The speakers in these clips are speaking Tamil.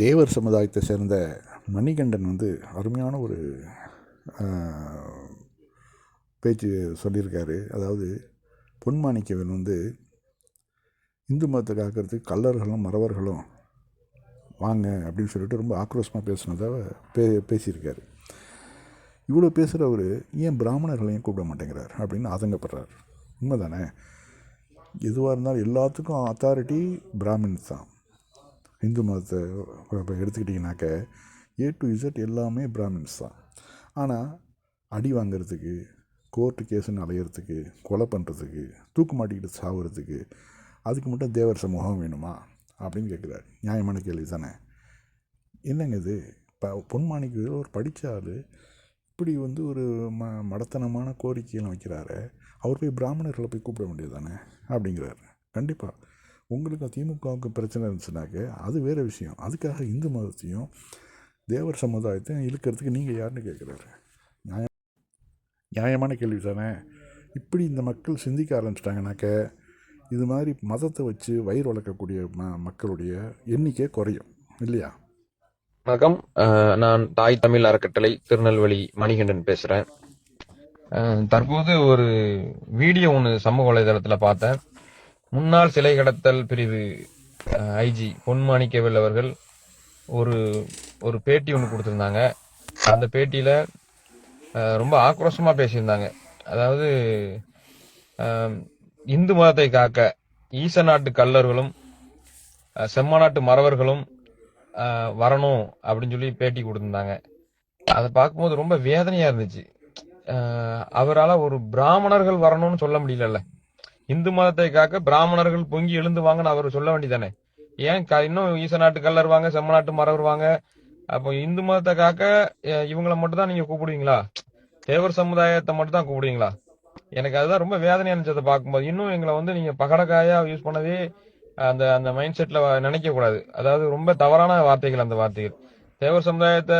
தேவர் சமுதாயத்தை சேர்ந்த மணிகண்டன் வந்து அருமையான ஒரு பேச்சு சொல்லியிருக்காரு. அதாவது பொன்மாணிக்கவன் வந்து இந்து மதத்தை காக்கிறதுக்கு கல்லர்களும் மறவர்களும் வாங்க அப்படின்னு சொல்லிட்டு ரொம்ப ஆக்ரோஷமாக பேசினதாக பே பேசியிருக்காரு. இவ்வளோ பேசுகிறவர் ஏன் பிராமணர்களையும் கூப்பிட மாட்டேங்கிறார் அப்படின்னு ஆதங்கப்படுறார். உண்மைதானே? எதுவாக இருந்தாலும் எல்லாத்துக்கும் அத்தாரிட்டி பிராமின்ஸ் தான். இந்து மதத்தை இப்போ எடுத்துக்கிட்டிங்கனாக்க ஏ டு இசட் எல்லாமே பிராமின்ஸ் தான். ஆனால் அடி வாங்குறதுக்கு கோர்ட்டு கேஸுன்னு அலையிறதுக்கு கொலை பண்ணுறதுக்கு தூக்கு மாட்டிக்கிட்டு சாவுறதுக்கு அதுக்கு மட்டும் தேவர் சமூகம் வேணுமா? அப்படின்னு கேட்குறாரு. நியாயமான கேள்வி தானே? என்னங்க இது? இப்போ பொன்மாணிக்கு ஒரு படித்த ஆள் இப்படி வந்து ஒரு ம மடத்தனமான கோரிக்கையெல்லாம் வைக்கிறாரு அவர் போய் பிராமணர்களை போய் கூப்பிட வேண்டியது தானே? அப்படிங்கிறாரு. கண்டிப்பாக உங்களுக்கு திமுகவுக்கு பிரச்சனை இருந்துச்சுனாக்க அது வேறு விஷயம். அதுக்காக இந்து மதத்தையும் தேவர் சமுதாயத்தையும் இழுக்கிறதுக்கு நீங்கள் யாருன்னு கேட்குறாரு நியாயம் நியாயமான கேள்வி தானே இப்படி இந்த மக்கள் சிந்திக்க ஆரம்பிச்சிட்டாங்கனாக்க இது மாதிரி மதத்தை வச்சு வயிறு வளர்க்கக்கூடிய ம மக்களுடைய எண்ணிக்கை குறையும். இல்லையா? வணக்கம். நான் தாய் தமிழ் அறக்கட்டளை திருநெல்வேலி மணிகண்டன் பேசுகிறேன் தற்போது ஒரு வீடியோ ஒன்று சமூக வலைதளத்தில் பார்த்தேன். முன்னாள் சிலை கடத்தல் பிரிவு ஐஜி பொன்மாணிக்கவேல் அவர்கள் ஒரு ஒரு பேட்டி ஒன்று கொடுத்துருந்தாங்க. அந்த பேட்டியில் ரொம்ப ஆக்ரோஷமாக பேசியிருந்தாங்க. அதாவது இந்து மதத்தை காக்க ஈச நாட்டு கல்லர்களும் செம்ம நாட்டு மறவர்களும் வரணும் அப்படின்னு சொல்லி பேட்டி கொடுத்துருந்தாங்க. அதை பார்க்கும்போது ரொம்ப வேதனையாக இருந்துச்சு. அவரால் ஒரு பிராமணர்கள் வரணும்னு சொல்ல முடியலல்ல. இந்து மதத்தை காக்க பிராமணர்கள் பொங்கி எழுந்து வாங்கன்னு அவர் சொல்ல வேண்டியதானே? ஏன் க- இன்னும் ஈச நாட்டு கல்லர் வாங்க செம்ம நாட்டு மரம் வாங்க? அப்போ இந்து மதத்தை காக்க இவங்களை மட்டும் தான் நீங்க கூப்பிடுவீங்களா? தேவர் சமுதாயத்தை மட்டும் தான் கூப்பிடுவீங்களா? எனக்கு அதுதான் ரொம்ப வேதனையா இருந்துச்சு பார்க்கும்போது. இன்னும் எங்களை வந்து நீங்க பகடக்காயா யூஸ் பண்ணதே அந்த அந்த மைண்ட் செட்ல நினைக்க கூடாது அதாவது ரொம்ப தவறான வார்த்தைகள் அந்த வார்த்தைகள். தேவர் சமுதாயத்தை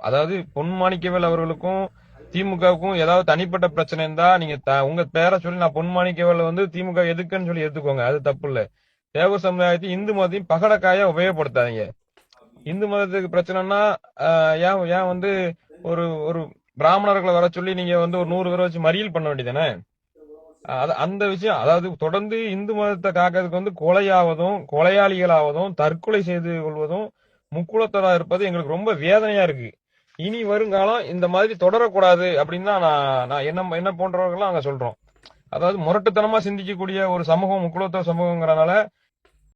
அதாவது பொன் மாணிக்கவேல் அவர்களுக்கும் திமுகவுக்கும் ஏதாவது தனிப்பட்ட பிரச்சனை இருந்தா நீங்க த- உங்க பேரை சொல்லி நான் பொன்மாணிக்கவேல் வந்து திமுக எதுக்குன்னு சொல்லி எடுத்துக்கோங்க. அது தப்பு இல்ல. தேவ சமுதாயத்தை இந்து மதத்தையும் பகடக்காயா உபயோகப்படுத்தாதீங்க. இந்து மதத்துக்கு பிரச்சனைனா ஆஹ், ஏன் ஏன் வந்து ஒரு ஒரு பிராமணர்களை வர சொல்லி நீங்க வந்து ஒரு நூறு பேரை வச்சு மறியல் பண்ண வேண்டியதானே அது அந்த விஷயம் அதாவது தொடர்ந்து இந்து மதத்தை காக்கிறதுக்கு வந்து கொலையாவதும் கொலையாளிகளாவதும் தற்கொலை செய்து கொள்வதும் முக்குளத்தரா இருப்பது எங்களுக்கு ரொம்ப வேதனையா இருக்கு. இனி வருங்காலம் இந்த மாதிரி தொடரக்கூடாது அப்படின்னு தான் நான் நான் என்ன என்ன போன்றவர்கள்லாம் அங்கே சொல்கிறோம் அதாவது முரட்டுத்தனமாக சிந்திக்கக்கூடிய ஒரு சமூகம் முக்குலத்துவ சமூகங்கிறனால